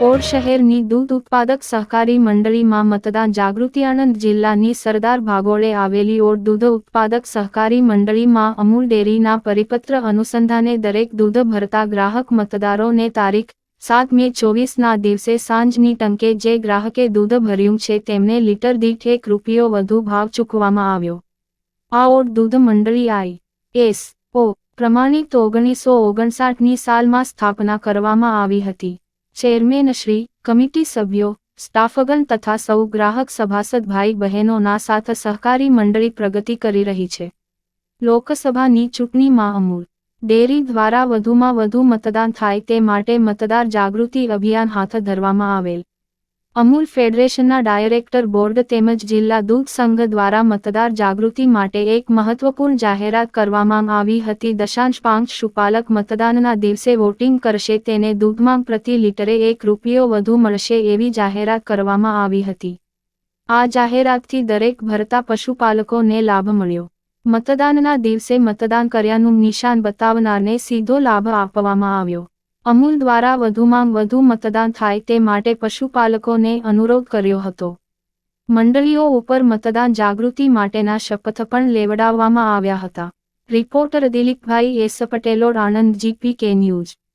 Odd શહેરની દૂધ ઉત્પાદક સહકારી મંડળીમાં મતદાન જાગૃતિ આણંદ જિલ્લાની સરદાર ભાગોળે આવેલી ઓડ દૂધ ઉત્પાદક સહકારી મંડળીમાં અમૂલ ડેરીના પરિપત્ર અનુસંધાને દરેક દૂધ ભરતા ગ્રાહક મતદારોને તારીખ સાત મે ચોવીસના દિવસે સાંજની ટંકે જે ગ્રાહકે દૂધ ભર્યું છે તેમને લીટર દીઠ એક રૂપિયો વધુ ભાવ ચૂકવવામાં આવ્યો. આ ઓડ દૂધ મંડળી આઈ. એસ. ઓ. પ્રમાણિત ઓગણીસો ઓગણસાઠની સાલમાં સ્થાપના કરવામાં આવી હતી. ચેરમેન શ્રી, કમિટી સભ્યો સ્ટાફગન તથા સૌ ગ્રાહક સભાસદ ભાઈ બહેનોના સાથ સહકારી મંડળી પ્રગતિ કરી રહી છે. લોકસભાની ચૂંટણીમાં અમૂલ ડેરી દ્વારા વધુમાં વધુ મતદાન થાય તે માટે મતદાર જાગૃતિ અભિયાન હાથ ધરવામાં આવેલ. અમૂલ ફેડરેશનના ડાયરેક્ટર બોર્ડ તેમજ જિલ્લા દૂધ સંઘ દ્વારા મતદાર જાગૃતિ માટે એક મહત્વપૂર્ણ જાહેરાત કરવામાં આવી હતી. દશાંશ પાંચ શુપાલક મતદાનના દિવસે વોટિંગ કરશે તેને દૂધમાં પ્રતિ લિટરે એક રૂપિયો વધુ મળશે એવી જાહેરાત કરવામાં આવી હતી. આ જાહેરાતથી દરેક ભરતા પશુપાલકોને લાભ મળ્યો. મતદાનના દિવસે મતદાન કર્યાનું નિશાન બતાવનારને સીધો લાભ આપવામાં આવ્યો. અમૂલ દ્વારા વધુમાં વધુ મતદાન થાય તે માટે પશુપાલકોને અનુરોધ કર્યો હતો. મંડળીઓ ઉપર મતદાન જાગૃતિ માટેના શપથ પણ લેવડાવવામાં આવ્યા હતા. Reporter Dilipbhai S. પટેલોડ Anand GP K news.